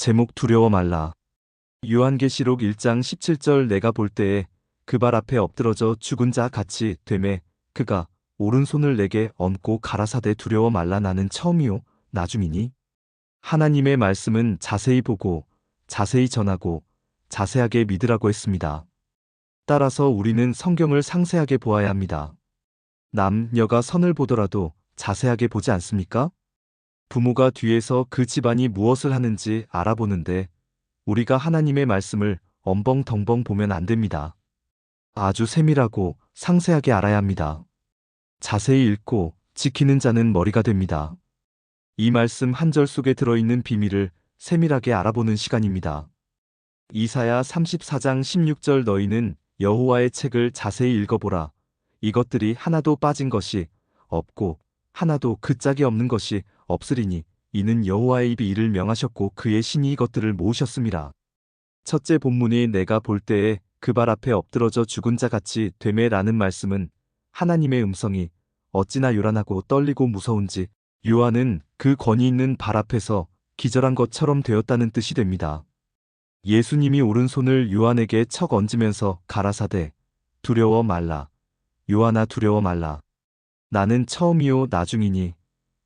제목 두려워 말라. 요한계시록 1장 17절 내가 볼 때에 그 발 앞에 엎드러져 죽은 자 같이 되매 그가 오른손을 내게 얹고 가라사대 두려워 말라 나는 처음이요 나중이니 하나님의 말씀은 자세히 보고 자세히 전하고 자세하게 믿으라고 했습니다. 따라서 우리는 성경을 상세하게 보아야 합니다. 남녀가 선을 보더라도 자세하게 보지 않습니까? 부모가 뒤에서 그 집안이 무엇을 하는지 알아보는데 우리가 하나님의 말씀을 엄벙덩벙 보면 안 됩니다. 아주 세밀하고 상세하게 알아야 합니다. 자세히 읽고 지키는 자는 머리가 됩니다. 이 말씀 한 절 속에 들어있는 비밀을 세밀하게 알아보는 시간입니다. 이사야 34장 16절 너희는 여호와의 책을 자세히 읽어보라. 이것들이 하나도 빠진 것이 없고 하나도 그 짝이 없는 것이 없으리니 이는 여호와의 입이 이를 명하셨고 그의 신이 이것들을 모으셨습니다. 첫째 본문이 내가 볼 때에 그 발 앞에 엎드러져 죽은 자 같이 되매라는 말씀은 하나님의 음성이 어찌나 요란하고 떨리고 무서운지 요한은 그 권위 있는 발 앞에서 기절한 것처럼 되었다는 뜻이 됩니다. 예수님이 오른손을 요한에게 척 얹으면서 가라사대 두려워 말라. 요한아 두려워 말라. 나는 처음이요 나중이니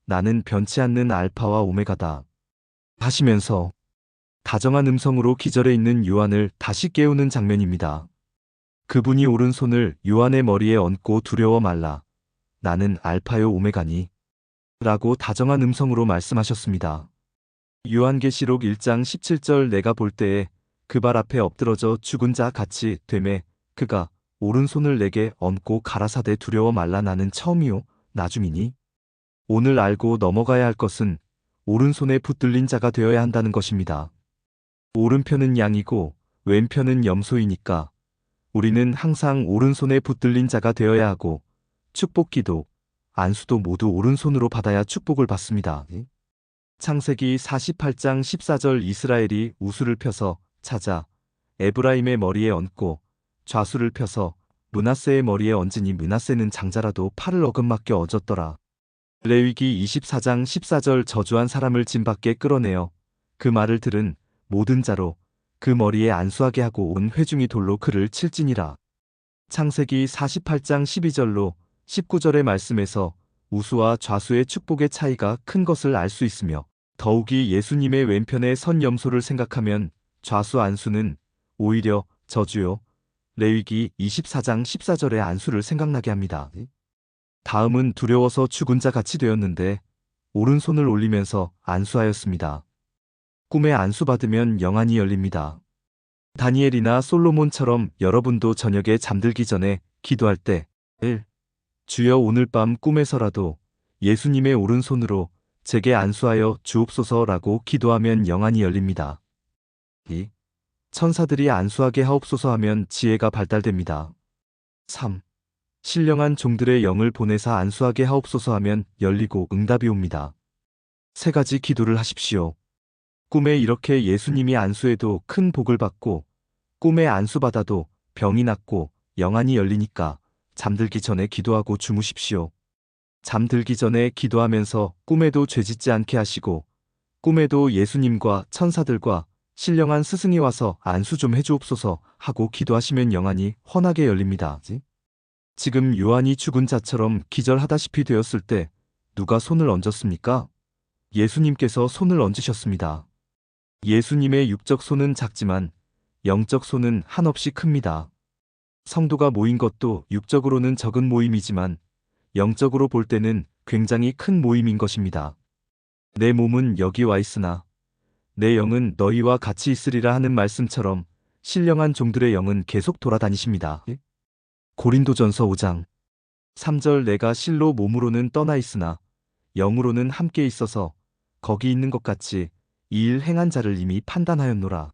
나는 변치 않는 알파와 오메가다. 하시면서 다정한 음성으로 기절해 있는 요한을 다시 깨우는 장면입니다. 그분이 오른손을 요한의 머리에 얹고 두려워 말라. 나는 알파요 오메가니. 라고 다정한 음성으로 말씀하셨습니다. 요한계시록 1장 17절 내가 볼 때에 그 발 앞에 엎드러져 죽은 자 같이 되매 그가 오른손을 내게 얹고 가라사대 두려워 말라 나는 처음이요 나중이니 오늘 알고 넘어가야 할 것은 오른손에 붙들린 자가 되어야 한다는 것입니다. 오른편은 양이고 왼편은 염소이니까 우리는 항상 오른손에 붙들린 자가 되어야 하고 축복기도 안수도 모두 오른손으로 받아야 축복을 받습니다. 창세기 48장 14절 이스라엘이 우수를 펴서 찾아 에브라임의 머리에 얹고 좌수를 펴서 문하세의 머리에 얹으니 문하세는 장자라도 팔을 어긋맞게 얹었더라. 레위기 24장 14절 저주한 사람을 진 밖에 끌어내어 그 말을 들은 모든 자로 그 머리에 안수하게 하고 온 회중이 돌로 그를 칠지니라. 창세기 48장 12절로 19절의 말씀에서 우수와 좌수의 축복의 차이가 큰 것을 알 수 있으며 더욱이 예수님의 왼편의 선 염소를 생각하면 좌수 안수는 오히려 저주요. 레위기 24장 14절의 안수를 생각나게 합니다. 다음은 두려워서 죽은 자 같이 되었는데 오른손을 올리면서 안수하였습니다. 꿈에 안수받으면 영안이 열립니다. 다니엘이나 솔로몬처럼 여러분도 저녁에 잠들기 전에 기도할 때 1. 주여 오늘 밤 꿈에서라도 예수님의 오른손으로 제게 안수하여 주옵소서라고 기도하면 영안이 열립니다. 2. 천사들이 안수하게 하옵소서 하면 지혜가 발달됩니다. 3. 신령한 종들의 영을 보내사 안수하게 하옵소서 하면 열리고 응답이 옵니다. 세 가지 기도를 하십시오. 꿈에 이렇게 예수님이 안수해도 큰 복을 받고 꿈에 안수받아도 병이 낫고 영안이 열리니까 잠들기 전에 기도하고 주무십시오. 잠들기 전에 기도하면서 꿈에도 죄짓지 않게 하시고 꿈에도 예수님과 천사들과 신령한 스승이 와서 안수 좀 해주옵소서 하고 기도하시면 영안이 훤하게 열립니다. 지금 요한이 죽은 자처럼 기절하다시피 되었을 때 누가 손을 얹었습니까? 예수님께서 손을 얹으셨습니다. 예수님의 육적 손은 작지만 영적 손은 한없이 큽니다. 성도가 모인 것도 육적으로는 적은 모임이지만 영적으로 볼 때는 굉장히 큰 모임인 것입니다. 내 몸은 여기 와 있으나 내 영은 너희와 같이 있으리라 하는 말씀처럼 신령한 종들의 영은 계속 돌아다니십니다. 고린도전서 5장 3절 내가 실로 몸으로는 떠나 있으나 영으로는 함께 있어서 거기 있는 것 같이 이 일 행한 자를 이미 판단하였노라.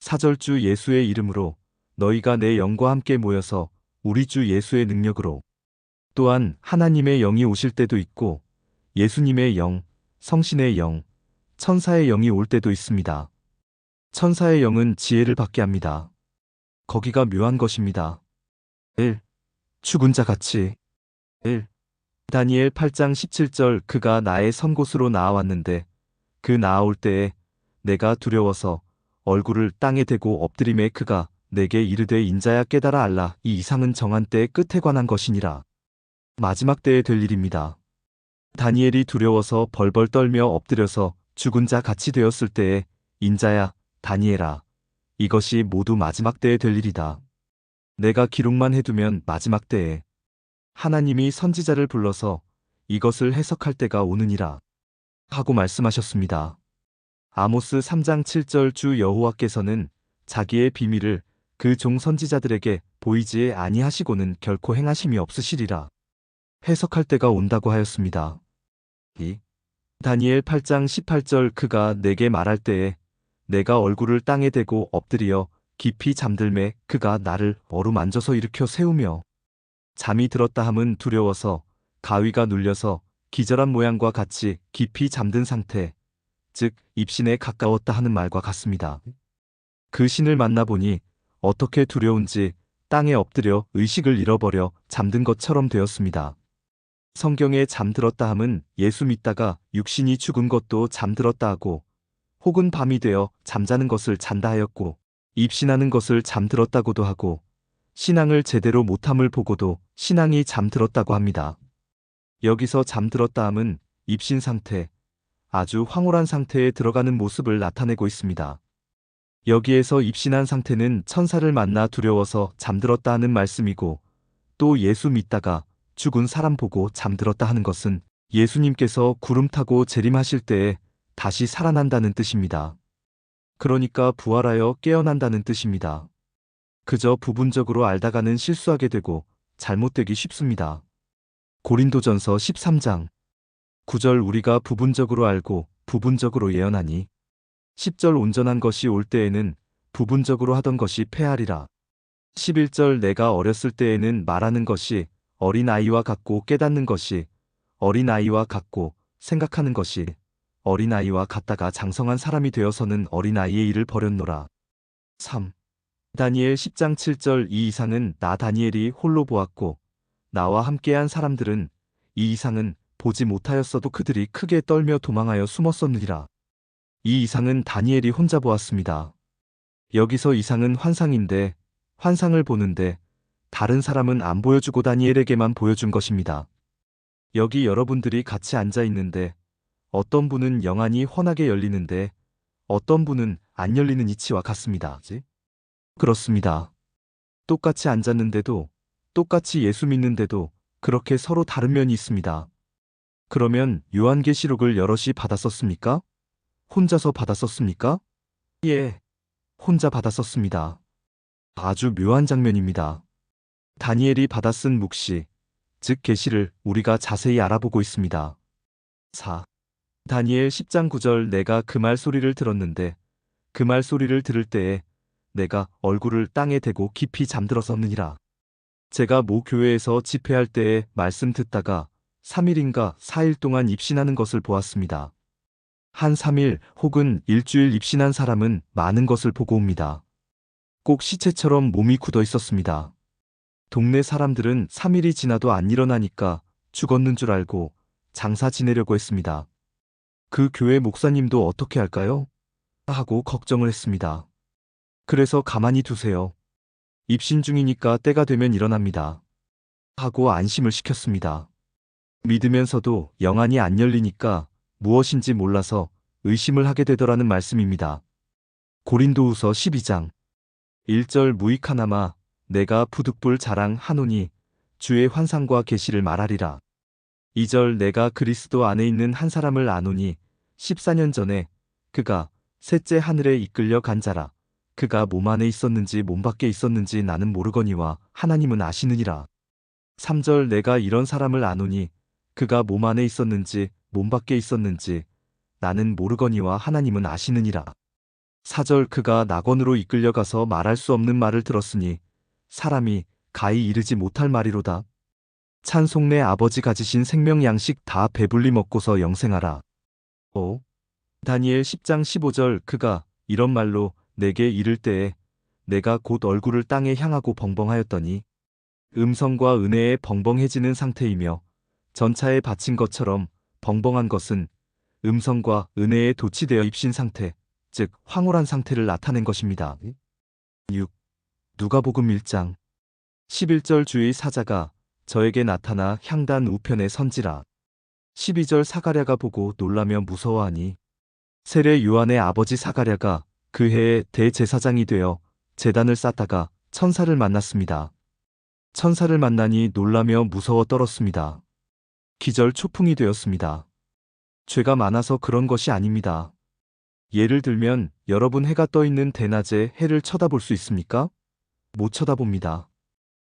4절 주 예수의 이름으로 너희가 내 영과 함께 모여서 우리 주 예수의 능력으로 또한 하나님의 영이 오실 때도 있고 예수님의 영, 성신의 영, 천사의 영이 올 때도 있습니다. 천사의 영은 지혜를 받게 합니다. 거기가 묘한 것입니다. 1. 죽은 자 같이 1. 다니엘 8장 17절 그가 나의 선 곳으로 나아왔는데 그 나아올 때에 내가 두려워서 얼굴을 땅에 대고 엎드림에 그가 내게 이르되 인자야 깨달아 알라 이 이상은 정한 때의 끝에 관한 것이니라. 마지막 때에 될 일입니다. 다니엘이 두려워서 벌벌 떨며 엎드려서 죽은 자 같이 되었을 때에 인자야 다니엘아 이것이 모두 마지막 때에 될 일이다. 내가 기록만 해두면 마지막 때에 하나님이 선지자를 불러서 이것을 해석할 때가 오느니라 하고 말씀하셨습니다. 아모스 3장 7절 주 여호와께서는 자기의 비밀을 그 종 선지자들에게 보이지 아니하시고는 결코 행하심이 없으시리라. 해석할 때가 온다고 하였습니다. 이 다니엘 8장 18절 그가 내게 말할 때에 내가 얼굴을 땅에 대고 엎드리어 깊이 잠들매 그가 나를 어루만져서 일으켜 세우며 잠이 들었다 함은 두려워서 가위가 눌려서 기절한 모양과 같이 깊이 잠든 상태, 즉 입신에 가까웠다 하는 말과 같습니다. 그 신을 만나보니 어떻게 두려운지 땅에 엎드려 의식을 잃어버려 잠든 것처럼 되었습니다. 성경에 잠들었다 함은 예수 믿다가 육신이 죽은 것도 잠들었다 하고 혹은 밤이 되어 잠자는 것을 잔다 하였고 입신하는 것을 잠들었다고도 하고 신앙을 제대로 못함을 보고도 신앙이 잠들었다고 합니다. 여기서 잠들었다 함은 입신 상태, 아주 황홀한 상태에 들어가는 모습을 나타내고 있습니다. 여기에서 입신한 상태는 천사를 만나 두려워서 잠들었다 하는 말씀이고 또 예수 믿다가 죽은 사람 보고 잠들었다 하는 것은 예수님께서 구름 타고 재림하실 때에 다시 살아난다는 뜻입니다. 그러니까 부활하여 깨어난다는 뜻입니다. 그저 부분적으로 알다가는 실수하게 되고 잘못되기 쉽습니다. 고린도전서 13장 9절 우리가 부분적으로 알고 부분적으로 예언하니 10절 온전한 것이 올 때에는 부분적으로 하던 것이 패하리라. 11절 내가 어렸을 때에는 말하는 것이 어린아이와 같고 깨닫는 것이 어린아이와 같고 생각하는 것이 어린아이와 같다가 장성한 사람이 되어서는 어린아이의 일을 버렸노라. 3. 다니엘 10장 7절 이 이상은 나 다니엘이 홀로 보았고 나와 함께한 사람들은 이 이상은 보지 못하였어도 그들이 크게 떨며 도망하여 숨었었느니라. 이 이상은 다니엘이 혼자 보았습니다. 여기서 이상은 환상인데 환상을 보는데 다른 사람은 안 보여주고 다니엘에게만 보여준 것입니다. 여기 여러분들이 같이 앉아 있는데 어떤 분은 영안이 훤하게 열리는데 어떤 분은 안 열리는 이치와 같습니다. 그렇습니다. 똑같이 앉았는데도 똑같이 예수 믿는데도 그렇게 서로 다른 면이 있습니다. 그러면 요한계시록을 여럿이 받았었습니까? 혼자서 받았었습니까? 예, 혼자 받았었습니다. 아주 묘한 장면입니다. 다니엘이 받아 쓴 묵시, 즉 계시를 우리가 자세히 알아보고 있습니다. 4. 다니엘 10장 9절 내가 그 말 소리를 들었는데 그 말 소리를 들을 때에 내가 얼굴을 땅에 대고 깊이 잠들었었느니라. 제가 모 교회에서 집회할 때에 말씀 듣다가 3일인가 4일 동안 입신하는 것을 보았습니다. 한 3일 혹은 일주일 입신한 사람은 많은 것을 보고 옵니다. 꼭 시체처럼 몸이 굳어 있었습니다. 동네 사람들은 3일이 지나도 안 일어나니까 죽었는 줄 알고 장사 지내려고 했습니다. 그 교회 목사님도 어떻게 할까요? 하고 걱정을 했습니다. 그래서 가만히 두세요. 입신 중이니까 때가 되면 일어납니다. 하고 안심을 시켰습니다. 믿으면서도 영안이 안 열리니까 무엇인지 몰라서 의심을 하게 되더라는 말씀입니다. 고린도후서 12장 1절 무익하나마 내가 부득불 자랑 하노니 주의 환상과 계시를 말하리라. 2절 내가 그리스도 안에 있는 한 사람을 아노니 14년 전에 그가 셋째 하늘에 이끌려 간 자라. 그가 몸 안에 있었는지 몸 밖에 있었는지 나는 모르거니와 하나님은 아시느니라. 3절 내가 이런 사람을 아노니 그가 몸 안에 있었는지 몸 밖에 있었는지 나는 모르거니와 하나님은 아시느니라. 4절 그가 낙원으로 이끌려가서 말할 수 없는 말을 들었으니 사람이 가히 이르지 못할 말이로다. 찬송 내 아버지 가지신 생명 양식 다 배불리 먹고서 영생하라. 5. 다니엘 10장 15절 그가 이런 말로 내게 이를 때에 내가 곧 얼굴을 땅에 향하고 벙벙하였더니 음성과 은혜에 벙벙해지는 상태이며 전차에 받친 것처럼 벙벙한 것은 음성과 은혜에 도취되어 입신 상태, 즉 황홀한 상태를 나타낸 것입니다. 6. 누가복음 1장 11절 주의 사자가 저에게 나타나 향단 우편에 선지라. 12절 사가랴가 보고 놀라며 무서워하니 세례 요한의 아버지 사가랴가 그 해에 대제사장이 되어 재단을 쌓다가 천사를 만났습니다. 천사를 만나니 놀라며 무서워 떨었습니다. 기절 초풍이 되었습니다. 죄가 많아서 그런 것이 아닙니다. 예를 들면 여러분 해가 떠 있는 대낮에 해를 쳐다볼 수 있습니까? 못 쳐다봅니다.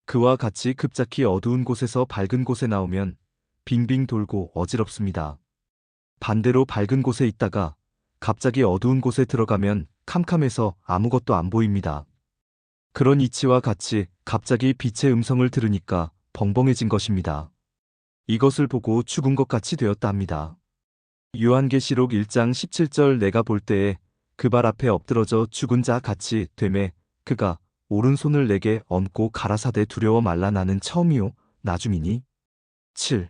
그와 같이 급작히 어두운 곳에서 밝은 곳에 나오면 빙빙 돌고 어지럽습니다. 반대로 밝은 곳에 있다가 갑자기 어두운 곳에 들어가면 캄캄해서 아무것도 안 보입니다. 그런 이치와 같이 갑자기 빛의 음성을 들으니까 벙벙해진 것입니다. 이것을 보고 죽은 것 같이 되었다 합니다. 요한계시록 1장 17절 내가 볼 때에 그 발 앞에 엎드러져 죽은 자 같이 되매 그가 오른손을 내게 얹고 가라사대 두려워 말라 나는 처음이요 나중이니 7.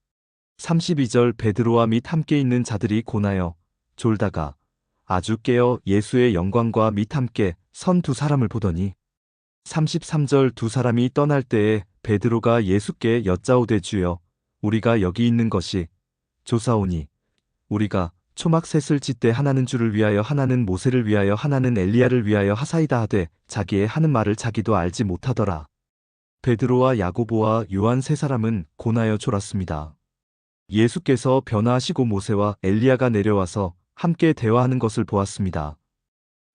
32절 베드로와 및 함께 있는 자들이 고나여 졸다가 아주 깨어 예수의 영광과 및 함께 선 두 사람을 보더니 33절 두 사람이 떠날 때에 베드로가 예수께 여짜오되 주여 우리가 여기 있는 것이 조사오니 우리가 초막 셋을 짓되 하나는 주를 위하여 하나는 모세를 위하여 하나는 엘리야를 위하여 하사이다 하되 자기의 하는 말을 자기도 알지 못하더라. 베드로와 야고보와 요한 세 사람은 고나여 졸았습니다. 예수께서 변화하시고 모세와 엘리야가 내려와서 함께 대화하는 것을 보았습니다.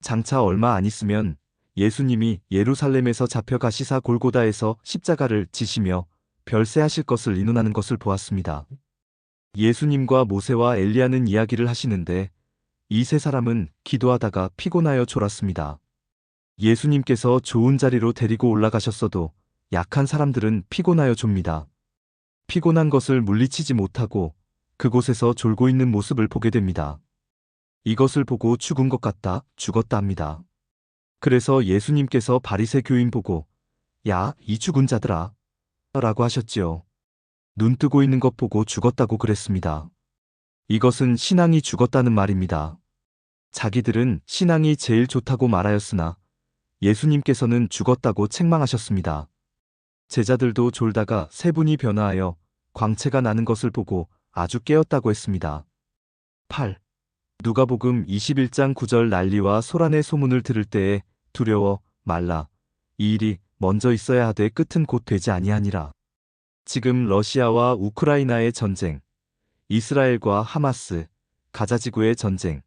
장차 얼마 안 있으면 예수님이 예루살렘에서 잡혀 가시사 골고다에서 십자가를 지시며 별세하실 것을 인원하는 것을 보았습니다. 예수님과 모세와 엘리야는 이야기를 하시는데 이 세 사람은 기도하다가 피곤하여 졸았습니다. 예수님께서 좋은 자리로 데리고 올라가셨어도 약한 사람들은 피곤하여 좁니다. 피곤한 것을 물리치지 못하고 그곳에서 졸고 있는 모습을 보게 됩니다. 이것을 보고 죽은 것 같다, 죽었다 합니다. 그래서 예수님께서 바리새 교인 보고 야, 이 죽은 자들아 라고 하셨지요. 눈 뜨고 있는 것 보고 죽었다고 그랬습니다. 이것은 신앙이 죽었다는 말입니다. 자기들은 신앙이 제일 좋다고 말하였으나 예수님께서는 죽었다고 책망하셨습니다. 제자들도 졸다가 세 분이 변화하여 광채가 나는 것을 보고 아주 깨었다고 했습니다. 8. 누가복음 21장 9절 난리와 소란의 소문을 들을 때에 두려워 말라 이 일이 먼저 있어야 하되 끝은 곧 되지 아니하니라. 지금 러시아와 우크라이나의 전쟁, 이스라엘과 하마스, 가자지구의 전쟁,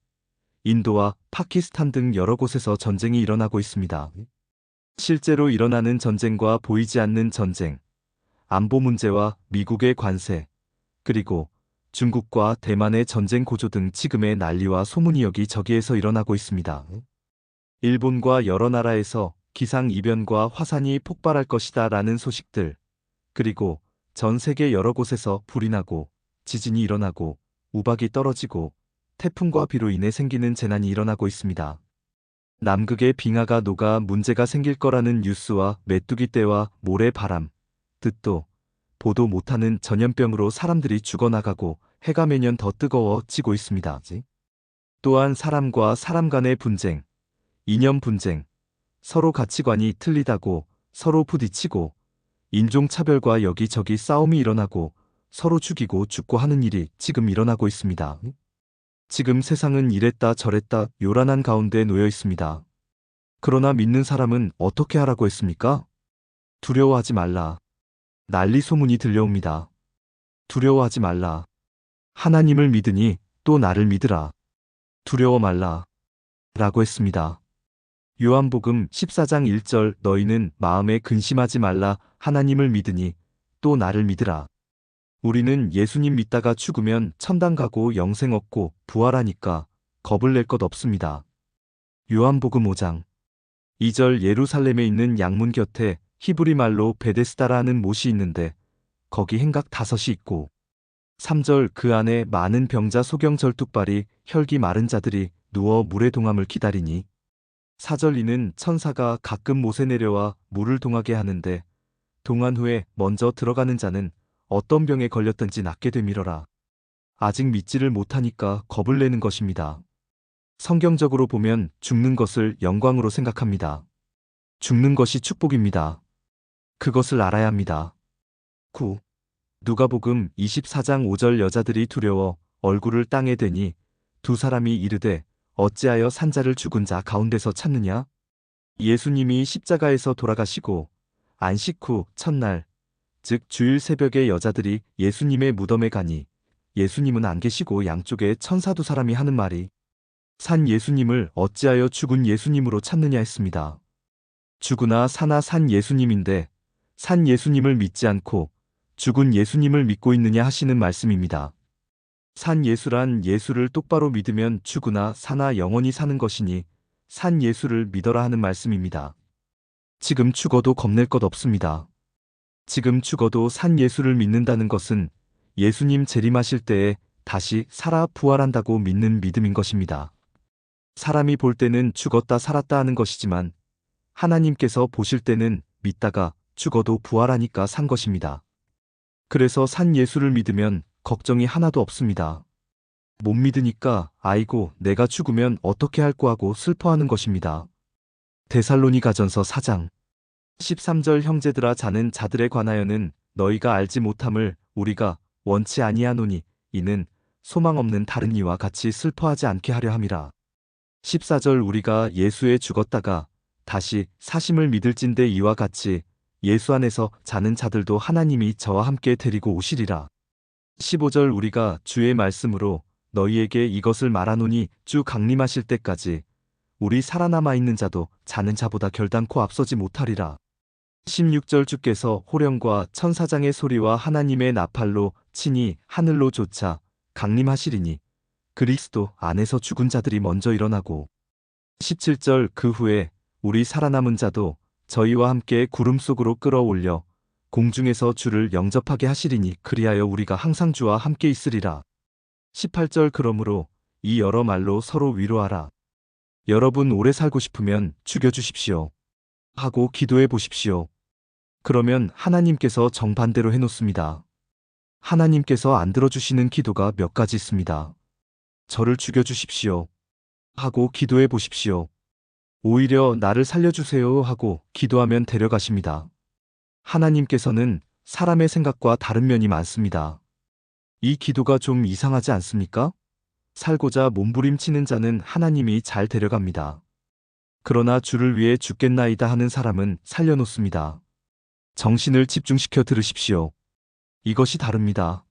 인도와 파키스탄 등 여러 곳에서 전쟁이 일어나고 있습니다. 실제로 일어나는 전쟁과 보이지 않는 전쟁, 안보 문제와 미국의 관세, 그리고 중국과 대만의 전쟁 고조 등 지금의 난리와 소문이 여기 저기에서 일어나고 있습니다. 일본과 여러 나라에서 기상 이변과 화산이 폭발할 것이다 라는 소식들, 그리고 전 세계 여러 곳에서 불이 나고 지진이 일어나고 우박이 떨어지고 태풍과 비로 인해 생기는 재난이 일어나고 있습니다. 남극의 빙하가 녹아 문제가 생길 거라는 뉴스와 메뚜기 떼와 모래바람, 듣도, 보도 못하는 전염병으로 사람들이 죽어나가고 해가 매년 더 뜨거워지고 있습니다. 또한 사람과 사람 간의 분쟁, 이념 분쟁, 서로 가치관이 틀리다고 서로 부딪히고 인종차별과 여기저기 싸움이 일어나고 서로 죽이고 죽고 하는 일이 지금 일어나고 있습니다. 지금 세상은 이랬다 저랬다 요란한 가운데 놓여 있습니다. 그러나 믿는 사람은 어떻게 하라고 했습니까? 두려워하지 말라. 난리 소문이 들려옵니다. 두려워하지 말라. 하나님을 믿으니 또 나를 믿으라. 두려워 말라. 라고 했습니다. 요한복음 14장 1절 너희는 마음에 근심하지 말라 하나님을 믿으니 또 나를 믿으라. 우리는 예수님 믿다가 죽으면 천당 가고 영생 얻고 부활하니까 겁을 낼 것 없습니다. 요한복음 5장 2절 예루살렘에 있는 양문 곁에 히브리 말로 베데스다라는 못이 있는데 거기 행각 다섯이 있고 3절 그 안에 많은 병자 소경 절뚝발이 혈기 마른 자들이 누워 물의 동함을 기다리니 4절 이는 천사가 가끔 못에 내려와 물을 동하게 하는데 동한 후에 먼저 들어가는 자는 어떤 병에 걸렸든지 낫게 되밀어라. 아직 믿지를 못하니까 겁을 내는 것입니다. 성경적으로 보면 죽는 것을 영광으로 생각합니다. 죽는 것이 축복입니다. 그것을 알아야 합니다. 9. 누가복음 24장 5절 여자들이 두려워 얼굴을 땅에 대니 두 사람이 이르되 어찌하여 산자를 죽은 자 가운데서 찾느냐? 예수님이 십자가에서 돌아가시고 안식 후 첫날 즉 주일 새벽에 여자들이 예수님의 무덤에 가니 예수님은 안 계시고 양쪽에 천사 두 사람이 하는 말이 산 예수님을 어찌하여 죽은 예수님으로 찾느냐 했습니다. 죽으나 사나 산 예수님인데 산 예수님을 믿지 않고 죽은 예수님을 믿고 있느냐 하시는 말씀입니다. 산 예수란 예수를 똑바로 믿으면 죽으나 사나 영원히 사는 것이니 산 예수를 믿어라 하는 말씀입니다. 지금 죽어도 겁낼 것 없습니다. 지금 죽어도 산 예수를 믿는다는 것은 예수님 재림하실 때에 다시 살아 부활한다고 믿는 믿음인 것입니다. 사람이 볼 때는 죽었다 살았다 하는 것이지만 하나님께서 보실 때는 믿다가 죽어도 부활하니까 산 것입니다. 그래서 산 예수를 믿으면 걱정이 하나도 없습니다. 못 믿으니까 아이고 내가 죽으면 어떻게 할꼬 하고 슬퍼하는 것입니다. 데살로니 가전서 4장 13절 형제들아 자는 자들에 관하여는 너희가 알지 못함을 우리가 원치 아니하노니 이는 소망 없는 다른 이와 같이 슬퍼하지 않게 하려 함이라. 14절 우리가 예수에 죽었다가 다시 사심을 믿을진대 이와 같이 예수 안에서 자는 자들도 하나님이 저와 함께 데리고 오시리라. 15절 우리가 주의 말씀으로 너희에게 이것을 말하노니 주 강림하실 때까지 우리 살아남아 있는 자도 자는 자보다 결단코 앞서지 못하리라. 16절 주께서 호령과 천사장의 소리와 하나님의 나팔로 친히 하늘로 조차 강림하시리니 그리스도 안에서 죽은 자들이 먼저 일어나고 17절 그 후에 우리 살아남은 자도 저희와 함께 구름 속으로 끌어올려 공중에서 주를 영접하게 하시리니 그리하여 우리가 항상 주와 함께 있으리라. 18절 그러므로 이 여러 말로 서로 위로하라. 여러분 오래 살고 싶으면 죽여주십시오. 하고 기도해 보십시오. 그러면 하나님께서 정반대로 해놓습니다. 하나님께서 안 들어주시는 기도가 몇 가지 있습니다. 저를 죽여주십시오. 하고 기도해 보십시오. 오히려 나를 살려주세요 하고 기도하면 데려가십니다. 하나님께서는 사람의 생각과 다른 면이 많습니다. 이 기도가 좀 이상하지 않습니까? 살고자 몸부림치는 자는 하나님이 잘 데려갑니다. 그러나 주를 위해 죽겠나이다 하는 사람은 살려놓습니다. 정신을 집중시켜 들으십시오. 이것이 다릅니다.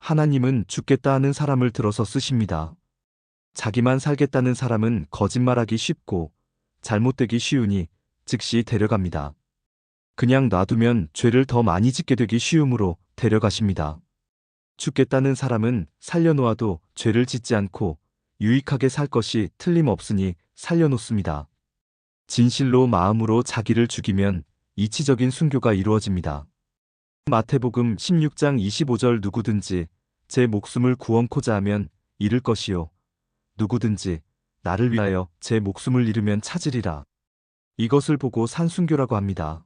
하나님은 죽겠다 하는 사람을 들어서 쓰십니다. 자기만 살겠다는 사람은 거짓말하기 쉽고 잘못되기 쉬우니 즉시 데려갑니다. 그냥 놔두면 죄를 더 많이 짓게 되기 쉬우므로 데려가십니다. 죽겠다는 사람은 살려놓아도 죄를 짓지 않고 유익하게 살 것이 틀림없으니 살려놓습니다. 진실로 마음으로 자기를 죽이면 이치적인 순교가 이루어집니다. 마태복음 16장 25절 누구든지 제 목숨을 구원코자 하면 잃을 것이요. 누구든지 나를 위하여 제 목숨을 잃으면 찾으리라. 이것을 보고 산순교라고 합니다.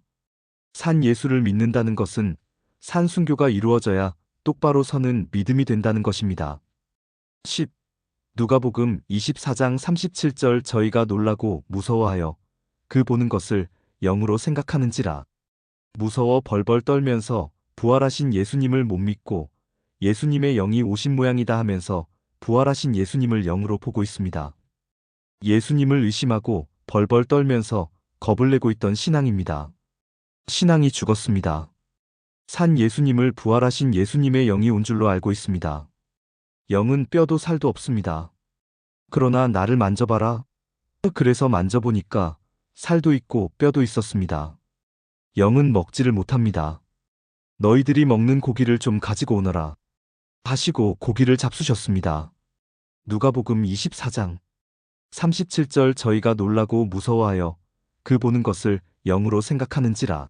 산 예수를 믿는다는 것은 산순교가 이루어져야 똑바로 서는 믿음이 된다는 것입니다. 10. 누가복음 24장 37절 저희가 놀라고 무서워하여 그 보는 것을 영으로 생각하는지라. 무서워 벌벌 떨면서 부활하신 예수님을 못 믿고 예수님의 영이 오신 모양이다 하면서 부활하신 예수님을 영으로 보고 있습니다. 예수님을 의심하고 벌벌 떨면서 겁을 내고 있던 신앙입니다. 신앙이 죽었습니다. 산 예수님을 부활하신 예수님의 영이 온 줄로 알고 있습니다. 영은 뼈도 살도 없습니다. 그러나 나를 만져봐라. 그래서 만져보니까 살도 있고 뼈도 있었습니다. 영은 먹지를 못합니다. 너희들이 먹는 고기를 좀 가지고 오너라. 하시고 고기를 잡수셨습니다. 누가복음 24장 37절 저희가 놀라고 무서워하여 그 보는 것을 영으로 생각하는지라.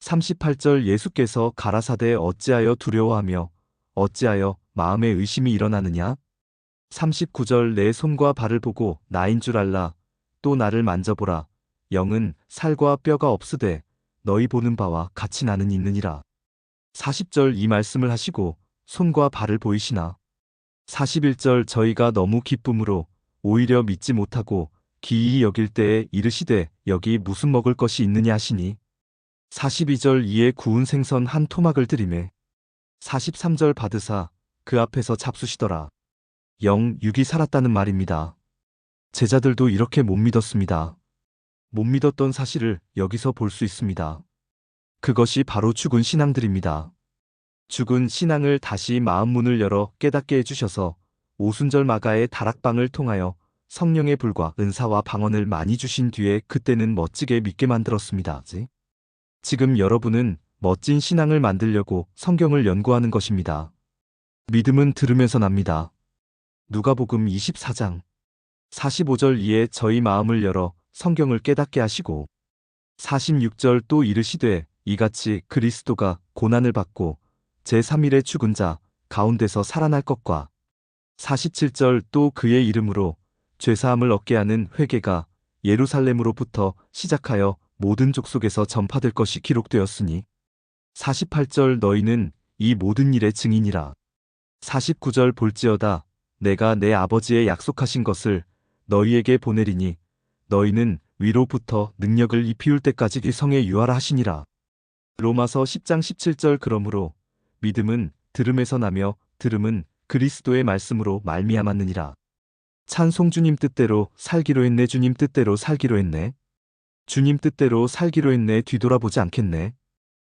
38절 예수께서 가라사대 어찌하여 두려워하며 어찌하여 마음에 의심이 일어나느냐? 39절 내 손과 발을 보고 나인 줄 알라. 또 나를 만져보라. 영은 살과 뼈가 없으되 너희 보는 바와 같이 나는 있느니라. 40절 이 말씀을 하시고 손과 발을 보이시나. 41절 저희가 너무 기쁨으로 오히려 믿지 못하고 기이히 여길 때에 이르시되 여기 무슨 먹을 것이 있느냐 하시니. 42절 이에 구운 생선 한 토막을 드리매 43절 받으사 그 앞에서 잡수시더라. 영 육이 살았다는 말입니다. 제자들도 이렇게 못 믿었습니다. 못 믿었던 사실을 여기서 볼 수 있습니다. 그것이 바로 죽은 신앙들입니다. 죽은 신앙을 다시 마음 문을 열어 깨닫게 해주셔서 오순절 마가의 다락방을 통하여 성령의 불과 은사와 방언을 많이 주신 뒤에 그때는 멋지게 믿게 만들었습니다. 지금 여러분은 멋진 신앙을 만들려고 성경을 연구하는 것입니다. 믿음은 들으면서 납니다. 누가복음 24장 45절 이에 저희 마음을 열어 성경을 깨닫게 하시고 46절 또 이르시되 이같이 그리스도가 고난을 받고 제3일에 죽은 자 가운데서 살아날 것과 47절 또 그의 이름으로 죄사함을 얻게 하는 회개가 예루살렘으로부터 시작하여 모든 족속에서 전파될 것이 기록되었으니 48절 너희는 이 모든 일의 증인이라. 49절 볼지어다 내가 내 아버지의 약속하신 것을 너희에게 보내리니 너희는 위로부터 능력을 입히울 때까지 이 성에 유하라 하시니라. 로마서 10장 17절 그러므로 믿음은 들음에서 나며 들음은 그리스도의 말씀으로 말미암았느니라. 찬송 주님 뜻대로 살기로 했네 주님 뜻대로 살기로 했네. 주님 뜻대로 살기로 했네 뒤돌아보지 않겠네